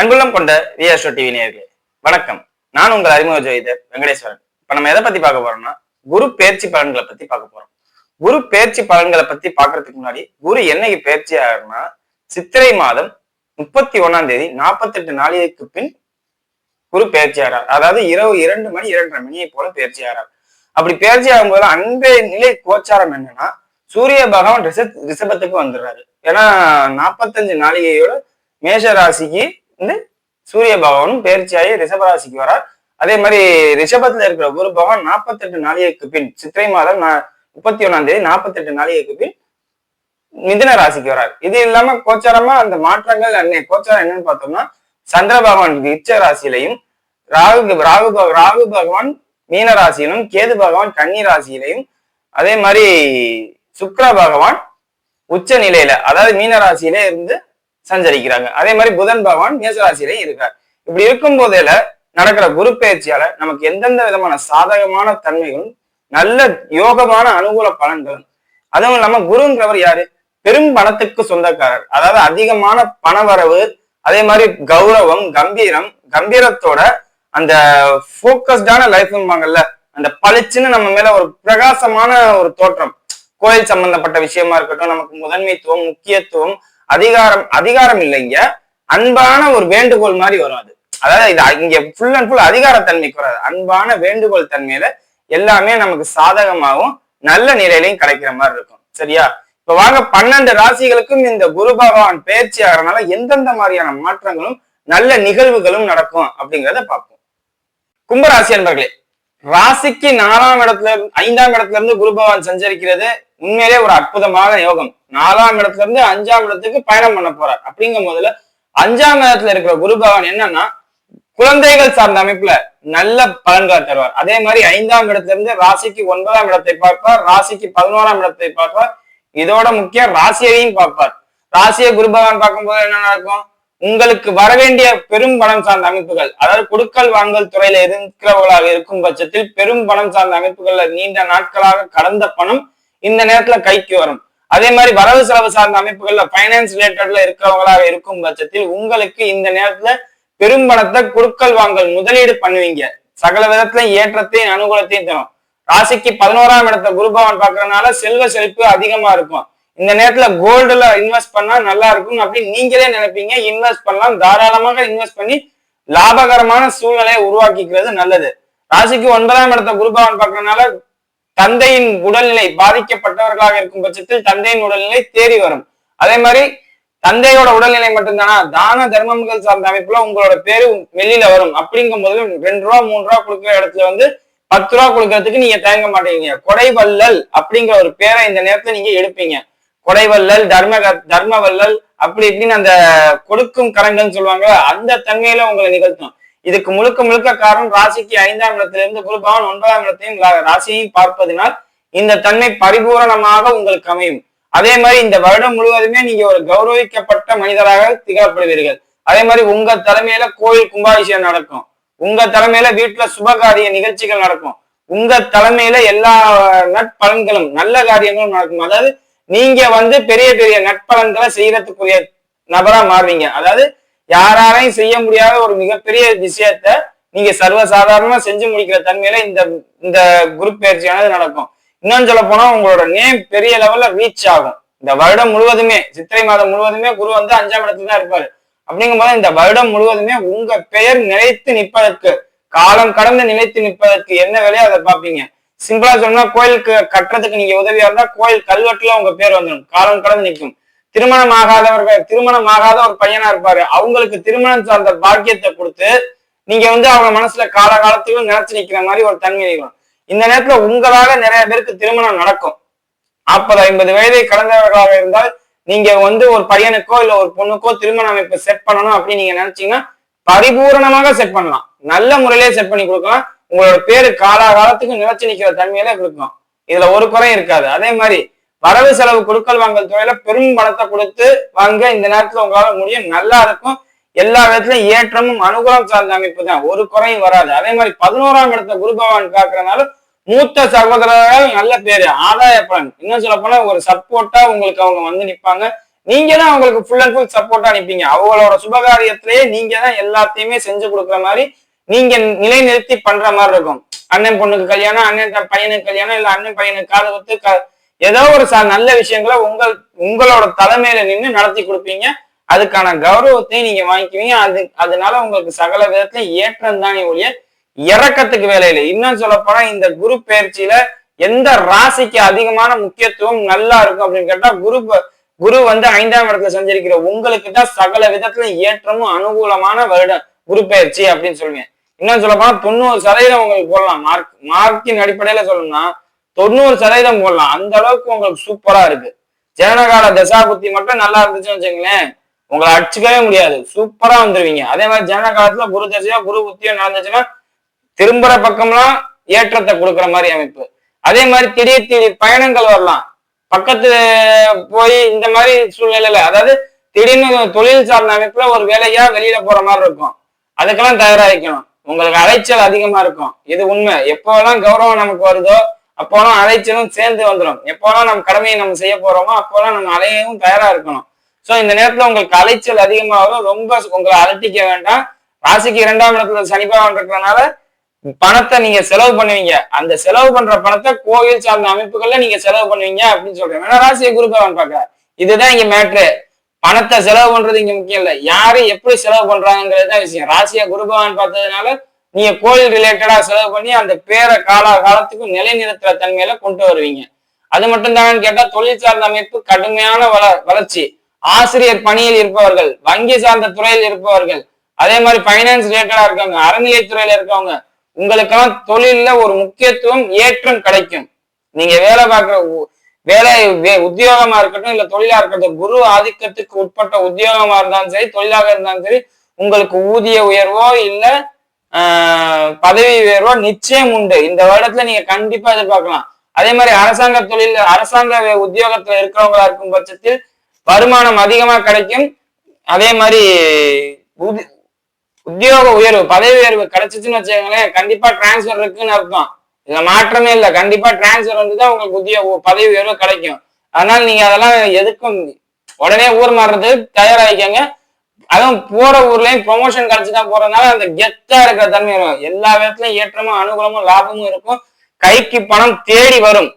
அங்குள்ளம் கொண்ட VSO TV நேர்களே வணக்கம். நான் உங்கள் அறிமுக ஜோதிடர் வெங்கடேஸ்வரன். இப்ப நம்ம எதை பத்தி பார்க்க போறோம்னா குரு பேர்ச்சி பலன்களை பத்தி பார்க்க போறோம். குரு பேர்ச்சி பலன்களை பத்தி பாக்குறதுக்கு முன்னாடி குரு என்னைக்கு பேர்ச்சி ஆகும்னா சித்திரை மாதம் முப்பத்தி ஒண்ணாம் தேதி நாற்பத்தெட்டு நாளைக்கு பின் குரு பேர்ச்சி ஆகிறார் அதாவது இரவு இரண்டு மணி இரண்டரை மணியை போல பேர்ச்சி ஆகிறார் அப்படி பேர்ச்சி ஆகும்போது அன்றைய நிலை கோச்சாரம் என்னன்னா சூரிய பகவான் ரிஷ ரிஷபத்துக்கு வந்துடுறாரு. ஏன்னா நாற்பத்தஞ்சு நாளிகையோட மேஷ ராசிக்கு வந்து சூரிய பகவானும் பேர்ச்சியாகி ரிஷப ராசிக்கு வரார். அதே மாதிரி ரிஷபத்துல இருக்கிற குரு பகவான் நாற்பத்தெட்டு நாளிகைக்கு பின் சித்திரை மாதம் முப்பத்தி ஒன்னாம் தேதி நாற்பத்தெட்டு நாளிகைக்கு பின் மிதுன ராசிக்கு வரார். இது இல்லாம கோச்சாரமா அந்த மாற்றங்கள் அன்னை கோச்சாரம் என்னன்னு பார்த்தோம்னா சந்திர பகவான் விச்ச ராசியிலையும் ராகு ராகு ராகு பகவான் மீன ராசியிலும் கேது பகவான் கன்னி ராசியிலையும் அதே மாதிரி சுக்கர பகவான் உச்ச நிலையில அதாவது மீன ராசியிலே இருந்து சஞ்சரிக்கிறாங்க. அதே மாதிரி புதன் பகவான் மேசராசியிலையும் இருக்கார். இப்படி இருக்கும் போதேல நடக்கிற குரு பயிற்சியால நமக்கு எந்தெந்த விதமான சாதகமான தன்மைகளும் நல்ல யோகமான அனுகூல பலன்களும் அதுவும் இல்லாம குருங்கிறவர் யாரு? பெரும் பணத்துக்கு சொந்தக்காரர். அதாவது அதிகமான பணவரவு அதே மாதிரி கௌரவம் கம்பீரம் கம்பீரத்தோட அந்த போக்கஸ்டான லைஃப்பாங்கல்ல அந்த பளிச்சுன்னு நம்ம மேல ஒரு பிரகாசமான ஒரு தோற்றம். கோயில் சம்பந்தப்பட்ட விஷயமா இருக்கட்டும் நமக்கு முதன்மைத்துவம் முக்கியத்துவம் அதிகாரம் அதிகாரம் இல்லைங்க. அன்பான ஒரு வேண்டுகோள் மாதிரி வரும் அது. அதாவது இது இங்க ஃபுல் அண்ட் ஃபுல் அதிகாரத்தன்மைக்கு வராது அன்பான வேண்டுகோள் தன்மையில எல்லாமே நமக்கு சாதகமாகவும் நல்ல நிலையிலையும் கிடைக்கிற மாதிரி இருக்கும். சரியா? இப்ப வாங்க பன்னெண்டு ராசிகளுக்கும் இந்த குரு பகவான் பயிற்சி ஆகிறனால எந்தெந்த மாதிரியான மாற்றங்களும் நல்ல நிகழ்வுகளும் நடக்கும் அப்படிங்கிறத பார்ப்போம். கும்பராசி அன்பர்களே ராசிக்கு நாலாம் இடத்துல இருந்து- ஐந்தாம் இடத்துல இருந்து குரு பகவான் சஞ்சரிக்கிறது. உண்மையிலே ஒரு அற்புதமான யோகம். நாலாம் இடத்துல இருந்து அஞ்சாம் இடத்துக்கு பயணம் பண்ண போறார். அப்படிங்கும் போதுல அஞ்சாம் இடத்துல இருக்கிற குரு பகவான் என்னன்னா குழந்தைகள் சார்ந்த அமைப்புல நல்ல பலன்களை தருவார். அதே மாதிரி ஐந்தாம் இடத்துல இருந்து ராசிக்கு ஒன்பதாம் இடத்தை பார்ப்பார். ராசிக்கு பதினோராம் இடத்தை பார்ப்பார். இதோட முக்கியம் ராசியையும் பார்ப்பார். ராசியை குரு பகவான் பார்க்கும்போது என்ன நடக்கும்? உங்களுக்கு வரவேண்டிய பெரும் பணம் சார்ந்த அமைப்புகள் அதாவது குடுக்கல் வாங்கல் துறையில இருக்கிறவர்களாக இருக்கும் பட்சத்தில் பெரும் பணம் சார்ந்த அமைப்புகள்ல நீண்ட நாட்களாக கடந்த பணம் இந்த நேரத்துல கைக்கு வரும். அதே மாதிரி வரவு செலவு சார்ந்த அமைப்புகள்ல பைனான்ஸ் ரிலேட்டட்ல இருக்கிறவங்களாக இருக்கும் பட்சத்தில் உங்களுக்கு இந்த நேரத்துல பெரும் பணத்தை வாங்கல் முதலீடு பண்ணுவீங்க. சகல விதத்துல ஏற்றத்தையும் அனுகூலத்தையும் தரும். ராசிக்கு பதினோராம் இடத்த குருபவன் பாக்குறதுனால செல்வ செழிப்பு அதிகமா இருக்கும். இந்த நேரத்துல கோல்டுல இன்வெஸ்ட் பண்ணா நல்லா இருக்கும் அப்படின்னு நீங்களே நினைப்பீங்க. இன்வெஸ்ட் பண்ணலாம். தாராளமாக இன்வெஸ்ட் பண்ணி லாபகரமான சூழ்நிலையை உருவாக்கிக்கிறது நல்லது. ராசிக்கு ஒன்பதாம் இடத்த குருபவன் பாக்குறதுனால தந்தையின் உடல்நிலை பாதிக்கப்பட்டவர்களாக இருக்கும் பட்சத்தில் தந்தையின் உடல்நிலை தேறி வரும். அதே மாதிரி தந்தையோட உடல்நிலை மட்டும்தானா? தான தர்மங்கள் சார்ந்த அமைப்புல உங்களோட பேரு வெளியில வரும். அப்படிங்கும் போது ரெண்டு ரூபா மூணு ரூபா கொடுக்குற இடத்துல வந்து பத்து ரூபா கொடுக்கறதுக்கு நீங்க தயங்க மாட்டீங்க. கொடைவல்லல் அப்படிங்கிற ஒரு பேரை இந்த நேரத்துல நீங்க எடுப்பீங்க. கொடைவல்லல் தர்ம தர்மவல்லல் அப்படி இப்படின்னு அந்த கொடுக்கும் கரங்கள்னு சொல்லுவாங்க அந்த தன்மையில உங்களை நிகழ்த்தும். இதுக்கு முழுக்க முழுக்க காரணம் ராசிக்கு ஐந்தாம் இடத்திலிருந்து குருபவன் ஒன்பதாம் இடத்தையும் ராசியையும் பார்ப்பதினால் இந்த தன்மை பரிபூரணமாக உங்களுக்கு அமையும். அதே மாதிரி இந்த வருடம் முழுவதுமே நீங்க ஒரு கௌரவிக்கப்பட்ட மனிதராக திகழப்படுவீர்கள். அதே மாதிரி உங்க தலைமையில கோயில் கும்பாபிஷேகம் நடக்கும். உங்க தலைமையில வீட்டுல சுபகாரிய நிகழ்ச்சிகள் நடக்கும். உங்க தலைமையில எல்லா நட்பலன்களும் நல்ல காரியங்களும் நடக்கும். அதாவது நீங்க வந்து பெரிய பெரிய நட்பலன்களை செய்யறதுக்குரிய நபரா மாறுவீங்க. அதாவது யாராலையும் செய்ய முடியாத ஒரு மிகப்பெரிய விஷயத்த நீங்க சர்வசாதாரணமா செஞ்சு முடிக்கிற தன்மையில இந்த இந்த குரூப் பயிற்சியானது நடக்கும். இன்னும் சொல்ல போனா உங்களோட நேம் பெரிய லெவல்ல ரீச் ஆகும். இந்த வருடம் முழுவதுமே சித்திரை மாதம் முழுவதுமே குரு வந்து அஞ்சாம் இடத்துல தான் இருப்பாரு. அப்படிங்கும்போது இந்த வருடம் முழுவதுமே உங்க பெயர் நிலைத்து நிற்பதற்கு காலம் கடந்து நிலைத்து நிற்பதற்கு என்ன வேலையோ அதை பார்ப்பீங்க. சிம்பிளா சொன்னா கோயிலுக்கு கட்டுறதுக்கு நீங்க உதவியா இருந்தா கோயில் கல்வெட்டுல உங்க பேர் வந்துடும். காலம் கடந்து நிற்கும். திருமணம் ஆகாதவர்கள் திருமணம் ஆகாத ஒரு பையனா இருப்பாரு. அவங்களுக்கு திருமணம் சார்ந்த பாக்கியத்தை கொடுத்து நீங்க வந்து அவங்க மனசுல காலகாலத்திலும் நினைச்சு நிக்கிற மாதிரி ஒரு தன்மை இருக்கும். இந்த நேரத்துல உங்களால நிறைய பேருக்கு திருமணம் நடக்கும். நாற்பது ஐம்பது வயதை கடந்தவர்களாக இருந்தால் நீங்க வந்து ஒரு பையனுக்கோ இல்ல ஒரு பொண்ணுக்கோ திருமண அமைப்பு செட் பண்ணணும் அப்படின்னு நீங்க நினைச்சீங்கன்னா பரிபூரணமாக செட் பண்ணலாம். நல்ல முறையிலே செட் பண்ணி கொடுக்கலாம். உங்களோட பேரு காலாகாலத்துக்கு நிலைச்சு நிக்கிற தன்மையில இருக்கும் இதுல ஒரு குறையும் இருக்காது. அதே மாதிரி வரவு செலவு கொடுக்கல் வாங்கல் துறையில பெரும் பணத்தை கொடுத்து வாங்க இந்த நேரத்துல உங்களால முடியும். நல்லா இருக்கும். எல்லா விதத்திலும் ஏற்றமும் அனுகூலம் சார்ந்த அமைப்பு தான். ஒரு குறையும் வராது. அதே மாதிரி பதினோராம் இடத்த குரு பகவான் காக்குறதுனால மூத்த சகோதரர்கள் நல்ல பேரு ஆதாய பலன். இன்னும் சொல்ல போனா ஒரு சப்போர்ட்டா உங்களுக்கு அவங்க வந்து நிப்பாங்க. நீங்க தான் அவங்களுக்கு ஃபுல் அண்ட் ஃபுல் சப்போர்ட்டா நிப்பீங்க. அவங்களோட சுபகாரியத்திலேயே நீங்க தான் எல்லாத்தையுமே செஞ்சு கொடுக்குற மாதிரி நீங்க நிலைநிறுத்தி பண்ற மாதிரி இருக்கும். அண்ணன் பொண்ணுக்கு கல்யாணம் அண்ணன் பையனுக்கு கல்யாணம் இல்ல அண்ணன் பையனுக்கு காது ஏதோ ஒரு ச- நல்ல விஷயங்களை உங்கள் உங்களோட தலைமையில நின்று நடத்தி கொடுப்பீங்க. அதுக்கான கௌரவத்தையும் நீங்க வாங்கிக்குவீங்க. அது அதனால உங்களுக்கு சகல விதத்திலும் ஏற்றம் தானே ஒழிய இறக்கத்துக்கு வேலையில இன்னும் சொல்ல போனா இந்த குரு பயிற்சியில எந்த ராசிக்கு அதிகமான முக்கியத்துவம் நல்லா இருக்கும் அப்படின்னு கேட்டா குரு குரு வந்து ஐந்தாம் இடத்துல சஞ்சரிக்கிற உங்களுக்கு தான் சகல விதத்துல ஏற்றமும் அனுகூலமான வருடம். குரு பயிற்சி அப்படின்னு சொல்லுவேன் இன்னும் சொல்ல போனா தொண்ணூறு சதவீதம் உங்களுக்கு போடலாம். மார்க் மார்க்கின் அடிப்படையில சொல்லணும்னா தொண்ணூறு சதவீதம் போடலாம் அந்த அளவுக்கு உங்களுக்கு சூப்பரா இருக்கு. ஜனனகால தசாபுத்தி மட்டும் நல்லா இருந்துச்சுன்னு வச்சுங்களேன் உங்களை அடிச்சுக்கவே முடியாது. சூப்பரா வந்துருவீங்க. அதே மாதிரி ஜனன காலத்துல குரு தசையோ குரு புத்தியோ நடந்துச்சுன்னா திரும்புற பக்கம்லாம் ஏற்றத்தை கொடுக்குற மாதிரி அமைப்பு. அதே மாதிரி திடீர் திடீர் பயணங்கள் வரலாம். பக்கத்து போய் இந்த மாதிரி சூழ்நிலையில அதாவது திடீர்னு தொழில் சார்ந்த அமைப்புல ஒரு வேலையா வெளியில போற மாதிரி இருக்கும். அதுக்கெல்லாம் தயாராகிக்கணும். உங்களுக்கு அலைச்சல் அதிகமா இருக்கும். இது உண்மை. எப்போல்லாம் கௌரவம் நமக்கு வருதோ அப்போலாம் அலைச்சலும் சேர்ந்து வந்துடும் எப்போலாம் நம்ம கடமையை நம்ம செய்ய போறோமோ அப்போல்லாம் நம்ம அலையவும் தயாரா இருக்கணும். ஸோ இந்த நேரத்துல உங்களுக்கு அலைச்சல் அதிகமாகும். ரொம்ப உங்களை அலட்டிக்க வேண்டாம். ராசிக்கு இரண்டாம் இடத்துல சனி பகவான் இருக்கிறதுனால பணத்தை நீங்க செலவு பண்ணுவீங்க. அந்த செலவு பண்ற பணத்தை கோவில் சார்ந்த அமைப்புகள்ல நீங்க செலவு பண்ணுவீங்க அப்படின்னு சொல்றேன். வேணா ராசியை குரு பகவான் பாக்க இதுதான் இங்க மேட்ரு பணத்தை செலவு பண்றது இங்க முக்கியம் இல்லை. யாரு எப்படி செலவு பண்றாங்கிறது தான் விஷயம். ராசியை குரு பகவான் பார்த்ததுனால நீங்க கோயில் ரிலேட்டடா செலவு பண்ணி அந்த பேரை கால காலத்துக்கு நிலைநிறுத்துற தன்மையில கொண்டு வருவீங்க. அது மட்டும் தான் கேட்டா தொழில் சார்ந்த அமைப்பு கடுமையான வள வளர்ச்சி. ஆசிரியர் பணியில் இருப்பவர்கள் வங்கி சார்ந்த துறையில் இருப்பவர்கள் அதே மாதிரி பைனான்ஸ் ரிலேட்டடா இருக்கவங்க அறநிலையத்துறையில இருக்கவங்க உங்களுக்கெல்லாம் தொழில்ல ஒரு முக்கியத்துவம் ஏற்றம் கிடைக்கும். நீங்க வேலை பார்க்குற வேலை வே- உத்தியோகமா இருக்கட்டும் இல்ல தொழிலா இருக்கட்டும் குரு ஆதிக்கத்துக்கு உட்பட்ட உத்தியோகமா இருந்தாலும் சரி தொழிலாக இருந்தாலும் சரி உங்களுக்கு ஊதிய உயர்வோ இல்லை பதவி உயர்வோ நிச்சயம் உண்டு. இந்த வருடத்துல நீங்க கண்டிப்பா எதிர்பார்க்கலாம். அதே மாதிரி அரசாங்க தொழில் அரசாங்க உத்தியோகத்துல இருக்கிறவங்களா இருக்கும் பட்சத்தில் வருமானம் அதிகமா கிடைக்கும். அதே மாதிரி உதி- உத்தியோக உயர்வு பதவி உயர்வு கிடைச்சிச்சுன்னு வச்சுக்கோங்களேன் கண்டிப்பா டிரான்ஸ்ஃபர் இருக்குன்னு அர்த்தம். இதுல மாற்றமே இல்லை. கண்டிப்பா டிரான்ஸ்ஃபர் வந்துதான் உங்களுக்கு உத்தியோக பதவி உயர்வு கிடைக்கும். அதனால நீங்க அதெல்லாம் எதுக்கும் உடனே ஊர் மாறுறது தயாராகிக்கங்க அதுவும் போற ஊர்லயும் ப்ரொமோஷன் கிடைச்சுதான் போறதுனால அந்த கெத்தா இருக்கிற தன்மை வரும். எல்லா விதத்துலயும் ஏற்றமும் அனுகூலமும் லாபமும் இருக்கும். கைக்கு பணம் தேடி வரும்.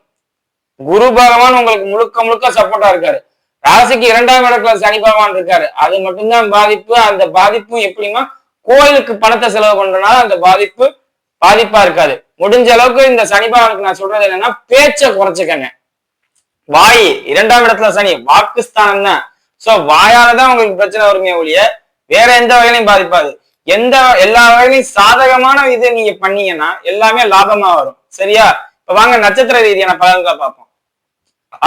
குரு பகவான் உங்களுக்கு முழுக்க முழுக்க சப்போர்ட்டா இருக்காரு. ராசிக்கு இரண்டாம் இடத்துல சனி பகவான் இருக்காரு. அது மட்டும்தான் பாதிப்பு. அந்த பாதிப்பும் எப்படின்னா கோயிலுக்கு பணத்தை செலவு பண்றதுனால அந்த பாதிப்பு பாதிப்பா இருக்காது. முடிஞ்ச அளவுக்கு இந்த சனி பகவானுக்கு நான் சொல்றது என்னன்னா பேச்சை குறைச்சுக்கங்க. வாய் இரண்டாம் இடத்துல சனி வாக்குஸ்தானம் தான் சோ வாயாலதான் உங்களுக்கு பிரச்சனை வருமே ஒழிய வேற எந்த வகையிலையும் பாதிப்பாது. எந்த எல்லா வகையிலையும் சாதகமான இது நீங்க பண்ணீங்கன்னா எல்லாமே லாபமா வரும். சரியா? இப்ப வாங்க நட்சத்திர ரீதியான பலன்களை பார்ப்போம்.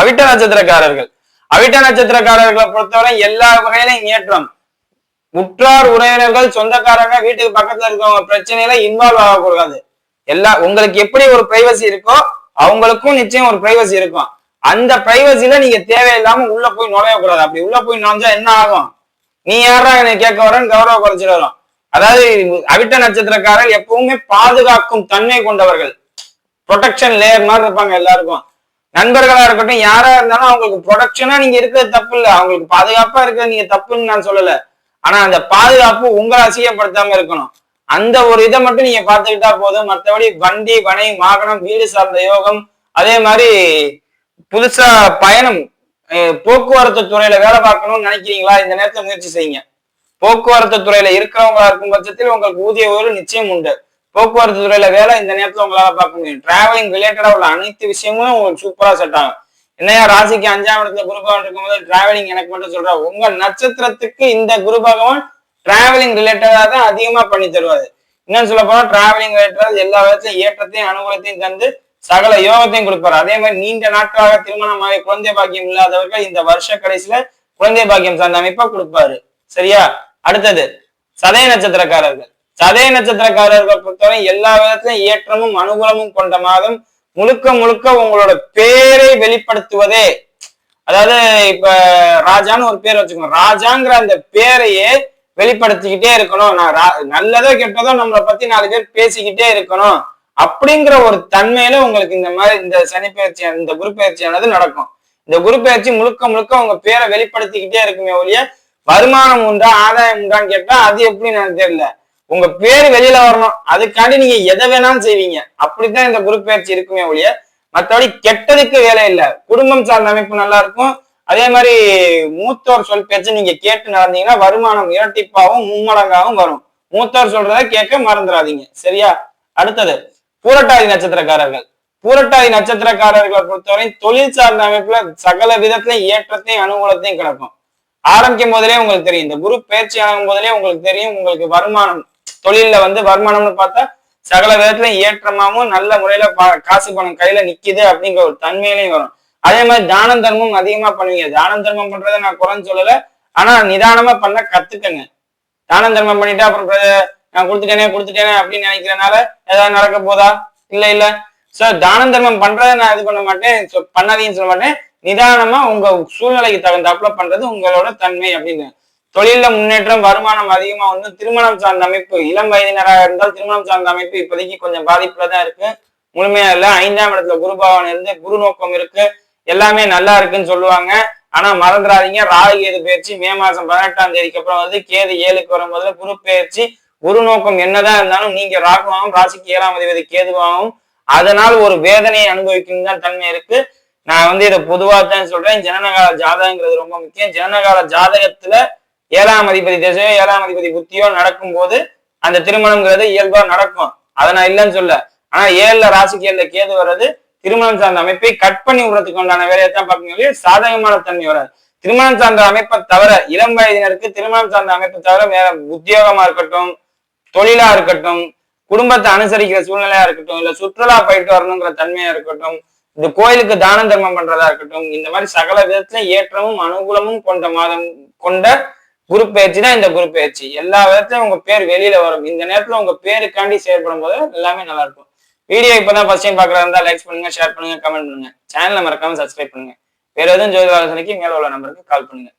அவிட்ட நட்சத்திரக்காரர்கள். அவிட்ட நட்சத்திரக்காரர்களை பொறுத்தவரை எல்லா வகையிலையும் ஏற்றம். உற்றார் உறவினர்கள் சொந்தக்காரங்க வீட்டுக்கு பக்கத்துல இருக்கவங்க பிரச்சனையில இன்வால்வ் ஆகக்கூடாது. எல்லா உங்களுக்கு எப்படி ஒரு பிரைவசி இருக்கோ அவங்களுக்கும் நிச்சயம் ஒரு பிரைவசி இருக்கும். அந்த பிரைவசில நீங்க தேவையில்லாம உள்ள போய் நுழைய கூடாது. அப்படி உள்ள போய் நுழைஞ்சா என்ன ஆகும்? நீ யாரா என்னை கேட்க வரேன்னு கௌரவ குறைச்சிட்டு வரும். அதாவது அவிட்ட நட்சத்திரக்காரர் எப்பவுமே பாதுகாக்கும் தன்மை கொண்டவர்கள். ப்ரொடெக்ஷன் லேயர் மாதிரி இருப்பாங்க எல்லாருக்கும். நண்பர்களா இருக்கட்டும் யாரா இருந்தாலும் அவங்களுக்கு ப்ரொடெக்ஷனா நீங்க இருக்கிறது தப்பு இல்ல. அவங்களுக்கு பாதுகாப்பா இருக்கிறது நீங்க தப்புன்னு நான் சொல்லல. ஆனா அந்த பாதுகாப்பு உங்களை அசியப்படுத்தாம இருக்கணும். அந்த ஒரு இதை மட்டும் நீங்க பார்த்துக்கிட்டா போதும். மற்றபடி வண்டி வனை வாகனம் வீடு சார்ந்த யோகம் அதே மாதிரி புதுசா பயணம் போக்குவரத்து துறையில வேலை பார்க்கணும்னு நினைக்கிறீங்களா? இந்த நேரத்துல முயற்சி செய்யுங்க. போக்குவரத்து துறையில இருக்கிறவங்களா இருக்கும் பட்சத்தில் உங்களுக்கு ஊதிய உயர்வு நிச்சயம் உண்டு. போக்குவரத்து துறையில வேலை இந்த நேரத்துல உங்களால பார்க்க முடியும். டிராவலிங் ரிலேட்டடா உள்ள அனைத்து விஷயமும் உங்களுக்கு சூப்பரா செட் ஆகும். என்னையா ராசிக்கு அஞ்சாம் இடத்துல குரு பகவான் இருக்கும்போது டிராவலிங் எனக்கு மட்டும் சொல்றா. உங்க நட்சத்திரத்துக்கு இந்த குரு பகவான் டிராவலிங் ரிலேட்டடா தான் அதிகமா பண்ணி தருவாரு. இன்னும் சொல்ல போனா டிராவலிங் ரிலேட்டடா எல்லா விதத்திலும் ஏற்றத்தையும் அனுகூலத்தையும் தந்து சகல யோகத்தையும் கொடுப்பாரு. அதே மாதிரி நீண்ட நாட்களாக திருமணமாகி குழந்தை பாக்கியம் இல்லாதவர்கள் இந்த வருஷ கடைசியில குழந்தை பாக்கியம் சார்ந்த அமைப்பா கொடுப்பாரு. சரியா? அடுத்தது சதய நட்சத்திரக்காரர்கள். சதய நட்சத்திரக்காரர்கள் பொறுத்தவரை எல்லா விதத்திலும் ஏற்றமும் அனுகூலமும் கொண்ட மாதம் முழுக்க முழுக்க உங்களோட பேரை வெளிப்படுத்துவதே. அதாவது இப்ப ராஜான்னு ஒரு பேர் வச்சுக்கோங்க. ராஜாங்கிற அந்த பேரையே வெளிப்படுத்திக்கிட்டே இருக்கணும். நான் ரா- நல்லதோ கெட்டதோ நம்மளை பத்தி நாலு பேர் பேசிக்கிட்டே இருக்கணும். அப்படிங்கிற ஒரு தன்மையில உங்களுக்கு இந்த மாதிரி இந்த சனி பயிற்சி இந்த குரு பயிற்சியானது நடக்கும். இந்த குரு பயிற்சி முழுக்க முழுக்க உங்க பேரை வெளிப்படுத்திக்கிட்டே இருக்குமே ஒழிய வருமானம் உண்டா ஆதாயம் உண்டான்னு கேட்டா அது எப்படி எனக்கு தெரியல. உங்க பேர் வெளியில வரணும். அதுக்காண்டி நீங்க எதை வேணாலும் செய்வீங்க. அப்படித்தான் இந்த குரு பயிற்சி இருக்குமே ஒழிய மற்றபடி கெட்டதுக்கு வேலை இல்லை. குடும்பம் சார்ந்த அமைப்பு நல்லா இருக்கும். அதே மாதிரி மூத்தோர் சொல் பேச்சு நீங்க கேட்டு நடந்தீங்கன்னா வருமானம் இரட்டிப்பாகவும் மும்மடங்காகவும் வரும். மூத்தோர் சொல்றத கேட்க மறந்துடாதீங்க. சரியா? அடுத்தது. பூரட்டாதி நட்சத்திரக்காரர்கள். பூரட்டாதி நட்சத்திரக்காரர்களை பொறுத்தவரை தொழில் சார்ந்த அமைப்புல சகல விதத்திலையும் ஏற்றத்தையும் அனுகூலத்தையும் கிடக்கும். ஆரம்பிக்கும் போதிலே உங்களுக்கு தெரியும். இந்த குரு பயிற்சி ஆகும் போதிலே உங்களுக்கு தெரியும். உங்களுக்கு வருமானம் தொழில்ல வந்து வருமானம்னு பார்த்தா சகல விதத்திலையும் ஏற்றமாவும் நல்ல முறையில பா- காசு பணம் கையில நிக்குது அப்படிங்கிற ஒரு தன்மையிலையும் வரும். அதே மாதிரி தானம் தர்மம் அதிகமா பண்ணுவீங்க. தானம் தர்மம் பண்றதை நான் குறைன்னு சொல்லல. ஆனா நிதானமா பண்ண கத்துக்கங்க. தானம் தர்மம் பண்ணிட்டு அப்புறம் நான் கொடுத்துட்டேனே கொடுத்துட்டேனே அப்படின்னு நினைக்கிறனால ஏதாவது நடக்க போதா? இல்ல இல்ல. சோ தானம் தர்மம் பண்றதை நான் இது பண்ண மாட்டேன். பண்ணாதீங்கன்னு சொல்ல மாட்டேன். நிதானமா உங்க சூழ்நிலைக்கு தகுந்தாப்புல பண்றது உங்களோட தன்மை அப்படின்னு. தொழில முன்னேற்றம் வருமானம் அதிகமா வந்து திருமணம் சார்ந்த அமைப்பு இளம் வயதினராக இருந்தால் திருமணம் சார்ந்த அமைப்பு இப்போதைக்கு கொஞ்சம் பாதிப்புல தான் இருக்கு. முழுமையா இல்ல ஐந்தாம் இடத்துல குரு பகவான் இருந்து குரு நோக்கம் இருக்கு. எல்லாமே நல்லா இருக்குன்னு சொல்லுவாங்க. ஆனா மறந்துடாதீங்க ராகு கேது பயிற்சி மே மாசம் பதினெட்டாம் தேதிக்கு அப்புறம் வந்து கேது ஏழுக்கு வரும்போது குரு பயிற்சி குரு நோக்கம் என்னதான் இருந்தாலும் நீங்க ராகுவாகவும் ராசிக்கு ஏழாம் அதிபதி கேதுவாகவும் அதனால் ஒரு வேதனையை அனுபவிக்கணும் தான் தன்மை இருக்கு. நான் வந்து இதை பொதுவாக தான் சொல்றேன். ஜனனகால ஜாதகங்கிறது ரொம்ப முக்கியம். ஜனனகால ஜாதகத்துல ஏழாம் அதிபதி திசையோ ஏழாம் அதிபதி புத்தியோ நடக்கும்போது அந்த திருமணம்ங்கிறது இயல்பா நடக்கும். அதை நான் இல்லைன்னு சொல்ல. ஆனா ஏழுல ராசிக்கு ஏழுல கேது வர்றது திருமணம் சார்ந்த அமைப்பை கட் பண்ணி விடுறதுக்கு உண்டான வேலையை தான் பார்க்கணும் சாதகமான தன்மை வராது. திருமணம் சார்ந்த அமைப்பை தவிர இளம் வயதினருக்கு திருமணம் சார்ந்த அமைப்பை தவிர வேற உத்தியோகமா இருக்கட்டும் தொழிலா இருக்கட்டும் குடும்பத்தை அனுசரிக்கிற சூழ்நிலையா இருக்கட்டும் இல்ல சுற்றுலா போயிட்டு வரணுங்கிற தன்மையா இருக்கட்டும் இந்த கோயிலுக்கு தான தர்மம் பண்றதா இருக்கட்டும் இந்த மாதிரி சகல விதத்துல ஏற்றமும் அனுகூலமும் கொண்ட மாதம் கொண்ட குரு பயிற்சி தான் இந்த குரு பயிற்சி எல்லா விதத்துலயும் உங்க பேர் வெளியில வரும். இந்த நேரத்துல உங்க பேருக்காண்டி செயல்படும் போது எல்லாமே நல்லா இருக்கும். வீடியோ இப்பதான் ஃபர்ஸ்ட் டைம் பாக்குறதா இருந்தா லைக் பண்ணுங்க ஷேர் பண்ணுங்க கமெண்ட் பண்ணுங்க. சேனலை மறக்காம சப்ஸ்கிரைப் பண்ணுங்க. வேற எதுவும் ஜோதி மேல உள்ள நம்பருக்கு கால் பண்ணுங்க.